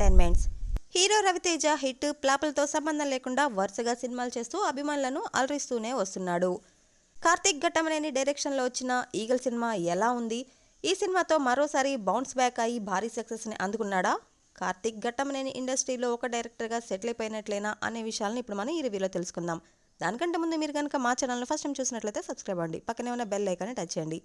Entertainments. Hero Raviteja hit ప్లాపులతో సంబంధం లేకుండా వరుసగా సినిమాలు చేస్తూ అభిమానులను అలరిస్తూనే వస్తున్నాడు. కార్తీక్ ఘట్టమనేని డైరెక్షన్లో వచ్చిన ఈగల్ సినిమా ఎలా ఉంది? ఈ సినిమాతో మరోసారి బౌన్స్ బ్యాక్ అయ్యి భారీ సక్సెస్ని అందుకున్నాడా? కార్తీక్ ఘట్టమనేని ఇండస్ట్రీలో ఒక డైరెక్టర్గా సెటిల్ అయిపోయినట్లేనా అనే విషయాలను ఇప్పుడు మనం ఈ రివ్యూలో తెలుసుకుందాం. దానికంటే ముందు మీరు కనుక మా ఛానల్ను ఫస్ట్ టైం చూసినట్లయితే సబ్స్క్రైబ్ అవ్వండి. పక్కనే ఉన్న బెల్ ఐకాన్ని టచ్ చేయండి.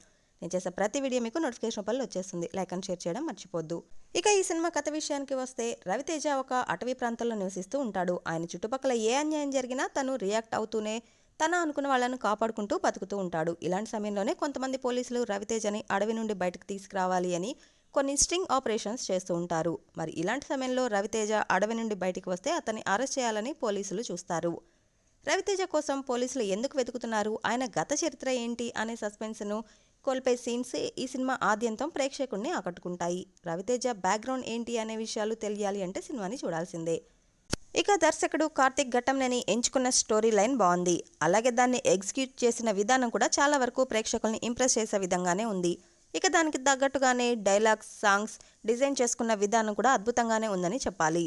నేను చేసే ప్రతి వీడియో మీకు నోటిఫికేషన్ రూపంలో వచ్చేస్తుంది. లైక్ అండ్ షేర్ చేయడం మర్చిపోద్దు. ఇక ఈ సినిమా కథ విషయానికి వస్తే రవితేజ ఒక అటవీ ప్రాంతంలో నివసిస్తూ ఉంటాడు. ఆయన చుట్టుపక్కల ఏ అన్యాయం జరిగినా తను రియాక్ట్ అవుతూనే తన అనుకున్న వాళ్ళను కాపాడుకుంటూ బతుకుతూ ఉంటాడు. ఇలాంటి సమయంలోనే కొంతమంది పోలీసులు రవితేజని అడవి నుండి బయటకు తీసుకురావాలి అని కొన్ని స్ట్రింగ్ ఆపరేషన్స్ చేస్తూ ఉంటారు. మరి ఇలాంటి సమయంలో రవితేజ అడవి నుండి బయటికి వస్తే అతన్ని అరెస్ట్ చేయాలని పోలీసులు చూస్తారు. రవితేజ కోసం పోలీసులు ఎందుకు వెతుకుతున్నారు? ఆయన గత చరిత్ర ఏంటి? అనే సస్పెన్స్ను కోల్పే సీన్స్ ఈ సినిమా ఆద్యంతం ప్రేక్షకుడిని ఆకట్టుకుంటాయి. రవితేజ బ్యాక్గ్రౌండ్ ఏంటి అనే విషయాలు తెలియాలి అంటే సినిమాని చూడాల్సిందే. ఇక దర్శకుడు కార్తిక్ ఘట్టంనేని ఎంచుకున్న స్టోరీ లైన్ బాగుంది. అలాగే దాన్ని ఎగ్జిక్యూట్ చేసిన విధానం కూడా చాలా వరకు ప్రేక్షకుల్ని ఇంప్రెస్ చేసే విధంగానే ఉంది. ఇక దానికి తగ్గట్టుగానే డైలాగ్స్ సాంగ్స్ డిజైన్ చేసుకున్న విధానం కూడా అద్భుతంగానే ఉందని చెప్పాలి.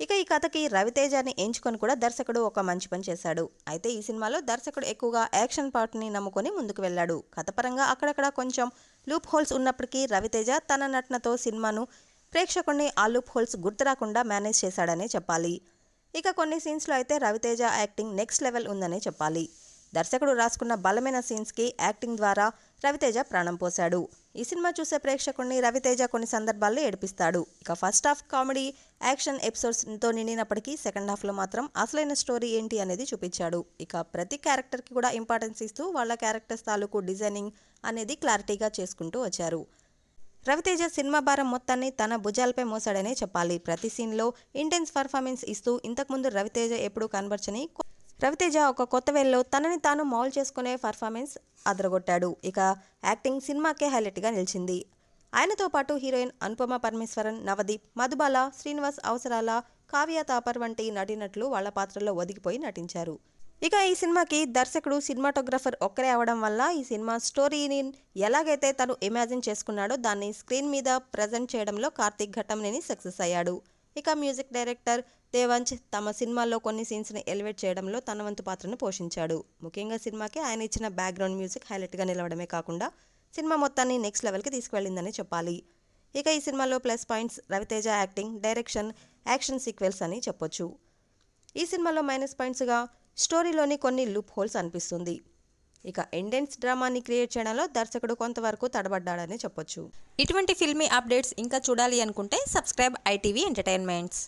ఇక ఈ కథకి రవితేజని ఎంచుకొని కూడా దర్శకుడు ఒక మంచి పని చేశాడు. అయితే ఈ సినిమాలో దర్శకుడు ఎక్కువగా యాక్షన్ పార్ట్ని నమ్ముకొని ముందుకు వెళ్ళాడు. కథపరంగా అక్కడక్కడ కొంచెం లూప్ హోల్స్ ఉన్నప్పటికీ రవితేజ తన నటనతో సినిమాను ప్రేక్షకుడిని ఆ లూప్ హోల్స్ గుర్తురాకుండా మేనేజ్ చేశాడనే చెప్పాలి. ఇక కొన్ని సీన్స్లో అయితే రవితేజ యాక్టింగ్ నెక్స్ట్ లెవెల్ ఉందనే చెప్పాలి. దర్శకుడు రాసుకున్న బలమైన సీన్స్కి యాక్టింగ్ ద్వారా రవితేజ ప్రాణం పోశాడు. ఈ సినిమా చూసే ప్రేక్షకుడిని రవితేజ కొన్ని సందర్భాల్లో ఏడిపిస్తాడు. ఇక ఫస్ట్ హాఫ్ కామెడీ యాక్షన్ ఎపిసోడ్స్తో నిండినప్పటికీ సెకండ్ హాఫ్లో మాత్రం అసలైన స్టోరీ ఏంటి అనేది చూపించాడు. ఇక ప్రతి క్యారెక్టర్కి కూడా ఇంపార్టెన్స్ ఇస్తూ వాళ్ళ క్యారెక్టర్స్ తాలూకు డిజైనింగ్ అనేది క్లారిటీగా చేసుకుంటూ వచ్చారు. రవితేజ సినిమా భారం మొత్తాన్ని తన భుజాలపై మోసాడనే చెప్పాలి. ప్రతి సీన్లో ఇంటెన్స్ పర్ఫార్మెన్స్ ఇస్తూ ఇంతకుముందు రవితేజ ఎప్పుడూ కనబర్చని రవితేజ ఒక కొత్త వేల్లో తనని తాను మౌల్ చేసుకునే పర్ఫార్మెన్స్ అదరగొట్టాడు. ఇక యాక్టింగ్ సినిమాకే హైలైట్గా నిలిచింది. ఆయనతో పాటు హీరోయిన్ అనుపమ పరమేశ్వరన్ నవదీప్ మధుబాల శ్రీనివాస్ అవసరాల కావ్య తాపర్ వంటి నటినట్లు వాళ్ళ పాత్రల్లో ఒదిగిపోయి నటించారు. ఇక ఈ సినిమాకి దర్శకుడు సినిమాటోగ్రఫర్ ఒక్కరే అవడం వల్ల ఈ సినిమా స్టోరీని ఎలాగైతే తను ఇమాజిన్ చేసుకున్నాడో దాన్ని స్క్రీన్ మీద ప్రజెంట్ చేయడంలో కార్తీక్ ఘట్టంనేని సక్సెస్ అయ్యాడు. ఇక మ్యూజిక్ డైరెక్టర్ దేవంచ్ తమ సినిమాల్లో కొన్ని సీన్స్ని ఎలివేట్ చేయడంలో తన వంతు పాత్రను పోషించాడు. ముఖ్యంగా సినిమాకి ఆయన ఇచ్చిన బ్యాక్గ్రౌండ్ మ్యూజిక్ హైలైట్గా నిలవడమే కాకుండా సినిమా మొత్తాన్ని నెక్స్ట్ లెవెల్కి తీసుకువెళ్ళిందని చెప్పాలి. ఇక ఈ సినిమాలో plus points Raviteja acting direction action sequels అని చెప్పొచ్చు. ఈ సినిమాలో మైనస్ పాయింట్స్గా స్టోరీలోని కొన్ని లూప్ హోల్స్ అనిపిస్తుంది. ఇక ఎండెన్స్ డ్రామాని క్రియేట్ చేయడంలో దర్శకుడు కొంతవరకు తడబడ్డాడని చెప్పొచ్చు. ఇటువంటి ఫిల్మీ అప్డేట్స్ ఇంకా చూడాలి అనుకుంటే సబ్స్క్రైబ్ ఐటీవీ ఎంటర్టైన్మెంట్స్.